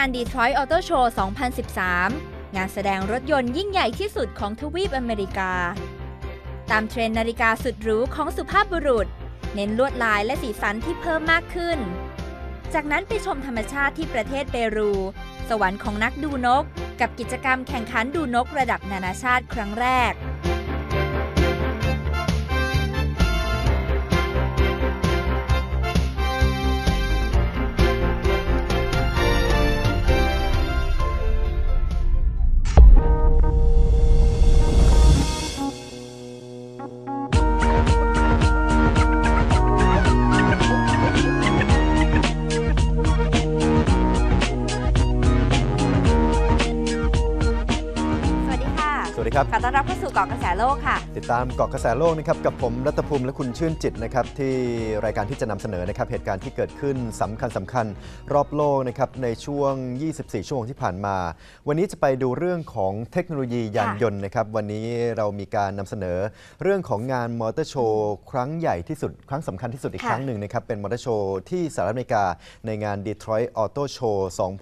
าน Detroit Auto Show 2013 งานแสดงรถยนต์ยิ่งใหญ่ที่สุดของทวีปอเมริกา ตามเทรนนาฬิกาสุดหรูของสุภาพบุรุษ เน้นลวดลายและสีสันที่เพิ่มมากขึ้น จากนั้นไปชมธรรมชาติที่ประเทศเปรู สวรรค์ของนักดูนก กับกิจกรรมแข่งขันดูนกระดับนานาชาติครั้งแรก ครับขอต้อนรับเข้าสู่เกาะกระแสโลกค่ะ ติดตามเกาะกระแสโลกนะครับกับผมรัตภูมิและคุณชื่นจิตนะครับที่รายการที่จะนำเสนอนะครับเหตุการณ์ที่เกิดขึ้นสำคัญสำคัญรอบโลกนะครับในช่วง 24 ชั่วโมงที่ผ่านมา วันนี้จะไปดูเรื่องของเทคโนโลยียานยนต์นะครับวันนี้เรามีการนำเสนอเรื่องของงานมอเตอร์โชว์ครั้งใหญ่ที่สุด ครั้งสำคัญที่สุดอีกค่ะครั้งหนึ่งนะครับเป็นมอเตอร์โชว์ที่สหรัฐอเมริกาในงาน Detroit Auto Show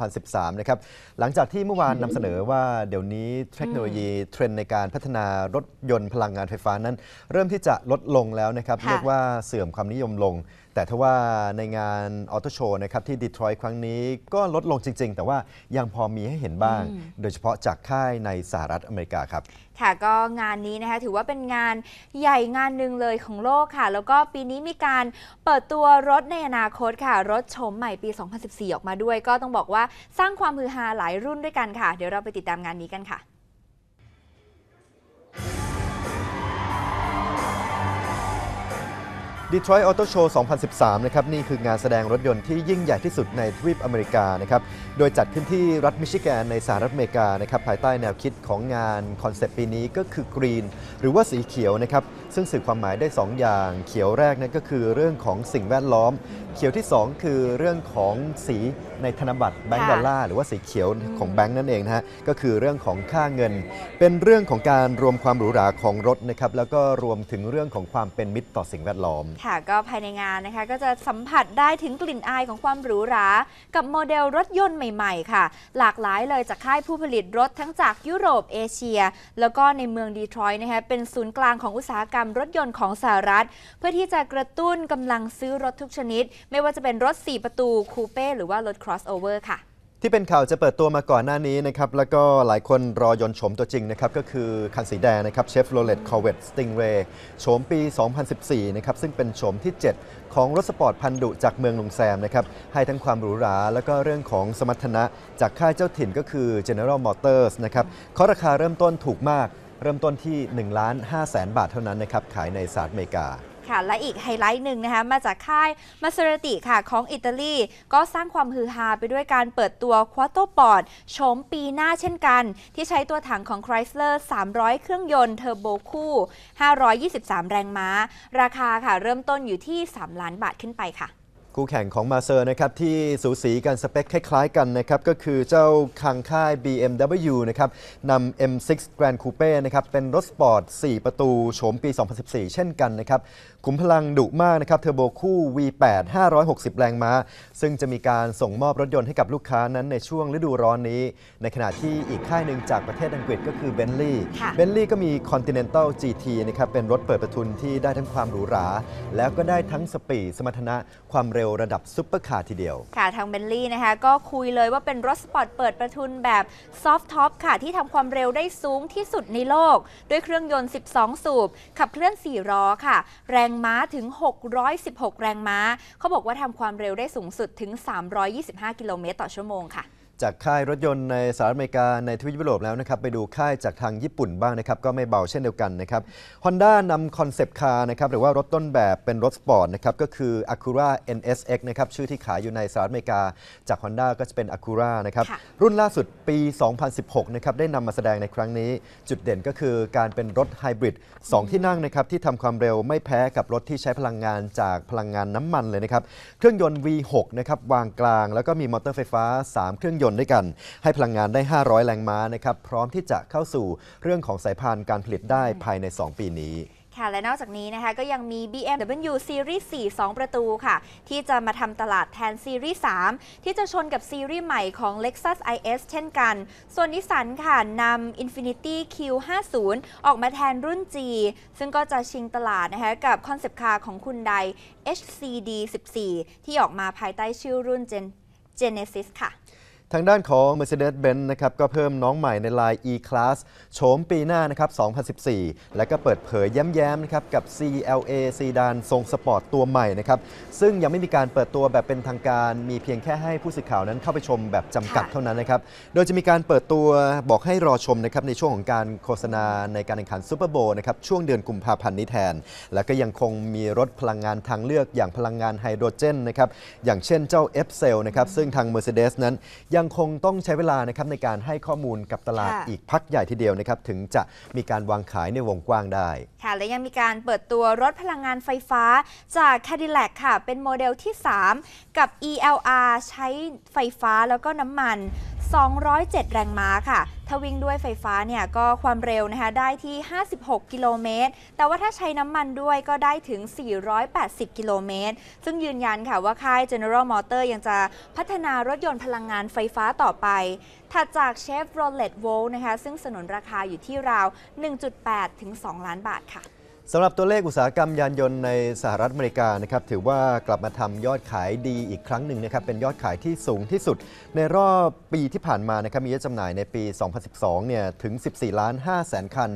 2013 นะครับหลังจากที่เมื่อวานนำเสนอว่าเดี๋ยวนี้เทคโนโลยีเทรนด์ในการพัฒนารถยนต์พลังงานไฟฟ้านั้น เริ่มที่จะลดลงแล้วนะครับค่ะเรียกว่าเสื่อมความนิยมลง แต่ทว่าในงานออโตโชว์นะครับที่ดีทรอยต์ครั้งนี้ก็ลดลงจริง ๆ แต่ว่ายังพอมีให้เห็นบ้าง โดยเฉพาะจากค่ายในสหรัฐอเมริกาครับค่ะก็งานนี้นะคะถือว่าเป็นงานใหญ่งานหนึ่งเลยของโลกค่ะ แล้วก็ปีนี้มีการเปิดตัวรถในอนาคตค่ะ รถโฉมใหม่ปี 2014 ออกมาด้วย ก็ต้องบอกว่าสร้างความฮือฮาหลายรุ่นด้วยกันค่ะ เดี๋ยวเราไปติดตามงานนี้กันค่ะ Detroit Auto Show 2013 นะครับนี่คืองานแสดงรถยนต์ที่ยิ่งใหญ่ที่สุดในทวีปอเมริกานะครับโดยจัดขึ้นที่รัฐมิชิแกนในสหรัฐอเมริกานะครับภายใต้แนวคิดของงานคอนเซปต์ปีนี้ก็คือกรีนหรือว่าสีเขียวนะครับซึ่งสื่อความหมายได้ 2 อย่าง เขียวแรกนั่นก็คือเรื่องของสิ่งแวดล้อม เขียวที่ 2 คือเรื่องของสีในธนบัตรแบงก์ดอลลาร์หรือว่าสีเขียวของแบงก์นั่นเองนะฮะก็คือเรื่องของค่าเงิน เป็นเรื่องของการรวมความหรูหราของรถนะครับแล้วก็รวมถึงเรื่องของความเป็นมิตรต่อสิ่งแวดล้อมค่ะก็ภายในงานนะคะก็จะสัมผัสได้ถึงกลิ่นอายของความหรูหรา กับโมเดลรถยนต์ใหม่ๆ ค่ะ หลากหลายเลยจากค่ายผู้ผลิตรถทั้งจากยุโรปเอเชีย แล้วก็ในเมืองดีทรอยต์นะคะเป็นศูนย์กลางของอุตสาหกรรมรถยนต์ของสหรัฐ เพื่อที่จะกระตุ้นกำลังซื้อรถทุกชนิด ไม่ว่าจะเป็นรถ 4 ประตูคูเป้หรือว่ารถ crossover ค่ะ ที่เป็นข่าวจะเปิดตัวมาก่อนหน้านี้นะครับแล้วก็หลายคนรอยนต์โฉมตัวจริงนะครับก็คือคันสีแดงนะครับเชฟโรเลตคอร์เวตสติงเรย์โฉมปี 2014 นะครับซึ่งเป็นโฉมที่ 7 ของรถสปอร์ตพันดุจากเมืองลุงแซมนะครับให้ทั้งความหรูหรา แล้วก็เรื่องของสมรรถนะจากค่ายเจ้าถิ่นก็คือ General Motors นะครับเขาราคาเริ่มต้นถูกมาก เริ่มต้นที่1ล้าน5แสนบาทเท่านั้นนะครับขายในสหรัฐอเมริกา ค่ะ และอีกไฮไลท์หนึ่งนะคะมาจากค่ายมาเซราติค่ะของอิตาลี ก็สร้างความฮือฮาไปด้วยการเปิดตัว q u a t t r o p o r t โฉมปีหน้าเช่นกัน ที่ใช้ตัวถังของ Chrysler 300 เครื่องยนต์เทอร์โบคู่ 523 แรงม้า ราคาค่ะเริ่มต้นอยู่ที่ 3 ล้านบาทขึ้นไปค่ะ คู่แข่งของมาเซอร์นะครับที่สูสีกันสเปคคล้ายๆกันนะครับก็คือเจ้าคังค่าย BMW นะครับนำ M6 Grand Coupe นะครับเป็นรถสปอร์ต 4 ประตูโฉมปี 2014 เช่นกันนะครับขุมพลังดุมากนะครับเทอร์โบคู่ V8 560 แรงม้า ซึ่งจะมีการส่งมอบรถยนต์ให้กับลูกค้านั้นในช่วงฤดูร้อนนี้ ในขณะที่อีกค่ายหนึ่งจากประเทศอังกฤษก็คือ Bentley ค่ะ Bentley ก็มี Continental GT นะครับเป็นรถเปิดประทุนที่ได้ทั้งความหรูหรา แล้วก็ได้ทั้งสปีดสมรรถนะความเร็วระดับซุปเปอร์คาร์ทีเดียว ค่ะ ทางเบนลี่นะคะก็คุยเลยว่าเป็นรถสปอร์ตเปิดประทุนแบบซอฟท็อปค่ะ ที่ทำความเร็วได้สูงที่สุดในโลก ด้วยเครื่องยนต์ 12 สูบ ขับเคลื่อน 4 ล้อค่ะ แรงม้าถึง 616 แรงม้า เขาบอกว่าทำความเร็วได้สูงสุดถึง 325 กิโลเมตรต่อชั่วโมงค่ะ จากค่ายรถยนต์ในสหรัฐอเมริกาในทวีปยุโรปแล้วนะครับไปดูค่ายจากทางญี่ปุ่นบ้างนะครับก็ไม่เบาเช่นเดียวกันนะครับ Honda นำคอนเซปต์คาร์นะครับหรือว่ารถต้นแบบเป็นรถสปอร์ตนะครับก็คือ Acura NSX นะครับชื่อที่ขายอยู่ในสหรัฐอเมริกา จาก Honda ก็จะเป็น Acura นะครับค่ะรุ่นล่าสุดปี 2016 นะครับได้นำมาแสดงในครั้งนี้ จุดเด่นก็คือการเป็นรถไฮบริด2ที่นั่งนะครับที่ทำความเร็วไม่แพ้กับรถที่ใช้พลังงานจากพลังงานน้ำมันเลยนะครับเครื่องยนต์ V6 นะครับวางกลาง แล้วก็มีมอเตอร์ไฟฟ้า 3 เครื่องยนต์ด้วยกัน ให้พลังงานได้ 500 แรงม้านะครับพร้อมที่จะเข้าสู่เรื่องของสายพานการผลิตได้ภายใน 2 ปีนี้ค่ะและนอกจากนี้นะคะก็ยังมี BMW Series 4 2 ประตูค่ะ ที่จะมาทำตลาดแทน Series 3 ที่จะชนกับซีรีส์ใหม่ของ Lexus IS เช่นกัน ส่วนนิสสันค่ะนำ Infinity Q50 ออกมาแทนรุ่น G ซึ่งก็จะชิงตลาดนะคะกับคอนเซปต์คาร์ของคุณใด HCD 14 ที่ออกมาภายใต้ชื่อรุ่น Gen Genesis ค่ะ ทางด้านของ Mercedes-Benz นะครับก็เพิ่มน้องใหม่ในลาย E-Class โฉมปีหน้านะครับ2014 และก็เปิดเผยแย้มๆนะครับกับ CLA ซีดานทรงสปอร์ตตัวใหม่นะครับซึ่งยังไม่มีการเปิดตัวแบบเป็นทางการ มีเพียงแค่ให้ผู้สื่อข่าวนั้นเข้าไปชมแบบจำกัดค่ะเท่านั้นนะครับโดยจะมีการเปิดตัวบอกให้รอชมนะครับในช่วงของการโฆษณาในการแข่งขันซูเปอร์โบว์นะครับช่วงเดือนกุมภาพันธ์นี้แทน แล้วก็ยังคงมีรถพลังงานทางเลือกอย่างพลังงานไฮโดรเจนนะครับอย่างเช่นเจ้า F c e l นะครับซึ่งทาง Mercedes นั้นยังคงต้องใช้เวลานะครับในการให้ข้อมูลกับตลาดค่ะ อีกพักใหญ่ทีเดียวนะครับ ถึงจะมีการวางขายในวงกว้างได้ ค่ะและยังมีการเปิดตัวรถพลังงานไฟฟ้าจาก Cadillac ค่ะ เป็นโมเดลที่ 3 กับ ELR ใช้ไฟฟ้าแล้วก็น้ำมัน 207 แรงม้าค่ะ ถ้าวิ่งด้วยไฟฟ้าเนี่ยก็ความเร็วนะคะได้ที่ 56 กิโลเมตร แต่ว่าถ้าใช้น้ำมันด้วยก็ได้ถึง 480 กิโลเมตร ซึ่งยืนยันค่ะว่าค่าย General Motor ยังจะพัฒนารถยนต์พลังงานไฟฟ้าต่อไป ถัดจาก Chevrolet Volt นะคะ ซึ่งสนนราคาอยู่ที่ราว 1.8 ถึง 2 ล้านบาทค่ะ สำหรับตัวเลขอุตสาหกรรมยานยนต์ในสหรัฐอเมริกานะครับถือว่ากลับมาทำยอดขายดีอีกครั้งหนึ่งนะครับเป็นยอดขายที่สูงที่สุด ในรอบปีที่ผ่านมานะครับมียอดจำหน่ายในปี 2012 เนี่ยถึง 14 ล้าน5แสนคัน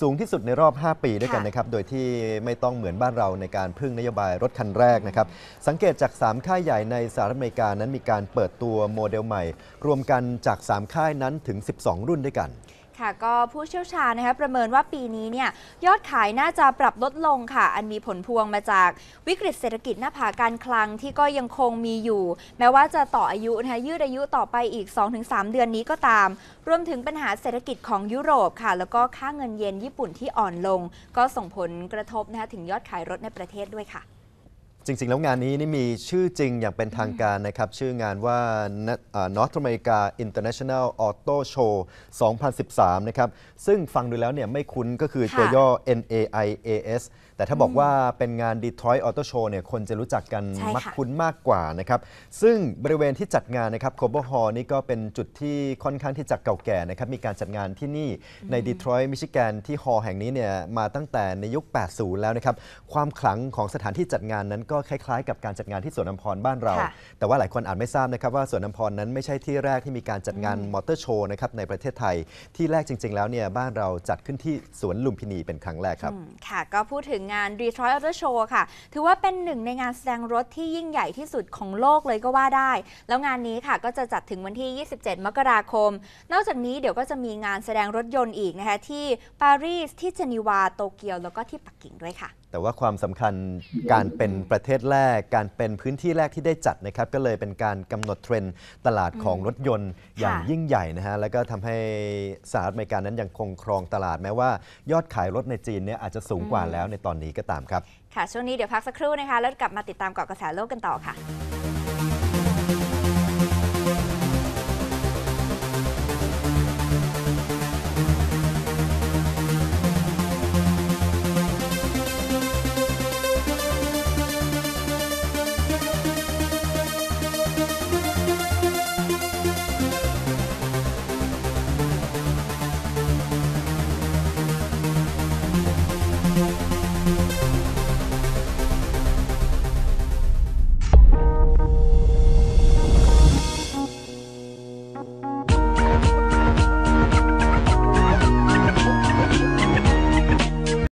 สูงที่สุดในรอบ 5 ปีด้วยกันค่ะนะครับโดยที่ไม่ต้องเหมือนบ้านเราในการพึ่งนโยบายรถคันแรกนะครับสังเกตจาก 3 ค่ายใหญ่ในสหรัฐอเมริกานั้นมีการเปิดตัวโมเดลใหม่ รวมกันจาก 3 ค่ายนั้นถึง 12 รุ่นด้วยกัน ค่ะก็ผู้เชี่ยวชาญนะคะประเมินว่าปีนี้เนี่ยยอดขายน่าจะปรับลดลงค่ะ อันมีผลพวงมาจากวิกฤตเศรษฐกิจหน้าผาการคลังที่ก็ยังคงมีอยู่ แม้ว่าจะต่ออายุนะคะยืดอายุต่อไปอีก 2-3 เดือนนี้ก็ตาม รวมถึงปัญหาเศรษฐกิจของยุโรปค่ะ แล้วก็ค่าเงินเยนญี่ปุ่นที่อ่อนลง ก็ส่งผลกระทบนะคะถึงยอดขายรถในประเทศด้วยค่ะ จริง ๆ แล้วงานนี้นี่มีชื่อจริงอย่างเป็นทางการนะครับ ชื่องานว่า North America International Auto Show 2013 นะครับ ซึ่งฟังดูแล้วเนี่ยไม่คุ้นก็คือตัวค่ะย่อ NAIAS แต่ถ้าบอกว่าเป็นงาน Detroit Auto Show เนี่ยคนจะรู้จักกันใช่ค่ะมักคุ้นมากกว่านะครับ ซึ่งบริเวณที่จัดงานนะครับ Cobo Hall นี่ก็เป็นจุดที่ค่อนข้างที่จะเก่าแก่นะครับ มีการจัดงานที่นี่ใน Detroit Michigan ที่ฮอลล์แห่งนี้เนี่ยมาตั้งแต่ในยุค 80 แล้วนะครับ ความขลังของสถานที่จัดงานนั้นก็คล้ายๆ กับการจัดงานที่สวนน้ำพรบ้านเราค่ะแต่ว่าหลายคนอาจไม่ทราบนะครับว่าสวนน้ำพรนั้นไม่ใช่ที่แรกที่มีการจัดงานมอเตอร์โชว์นะครับในประเทศไทย ที่แรกจริง ๆ แล้วเนี่ยบ้านเราจัดขึ้นที่สวนลุมพินีเป็นครั้งแรกครับอืมค่ะ ก็พูดถึงงาน Detroit Auto Show ค่ะ ถือว่าเป็นหนึ่งในงานแสดงรถที่ยิ่งใหญ่ที่สุดของโลกเลยก็ว่าได้ แล้วงานนี้ค่ะก็จะจัดถึงวันที่ 27 มกราคม นอกจากนี้เดี๋ยวก็จะมีงานแสดงรถยนต์อีกนะคะที่ปารีสที่เจนีวาโตเกียวแล้วก็ที่ปักกิ่งด้วยค่ะ แต่ว่าความสำคัญการเป็นประเทศแรก การเป็นพื้นที่แรกที่ได้จัดนะครับก็เลยเป็นการกำหนดเทรนด์ตลาดของรถยนต์อย่างค่ะยิ่งใหญ่นะฮะแล้วก็ทำให้สหรัฐอเมริกานั้นยังคงครองตลาดแม้ว่า ยอดขายรถในจีนเนี่ยอาจจะสูงกว่าแล้วในตอนนี้ก็ตามครับค่ะช่วงนี้เดี๋ยวพักสักครู่นะคะแล้วกลับมาติดตามเกาะกระแสโลกกันต่อค่ะ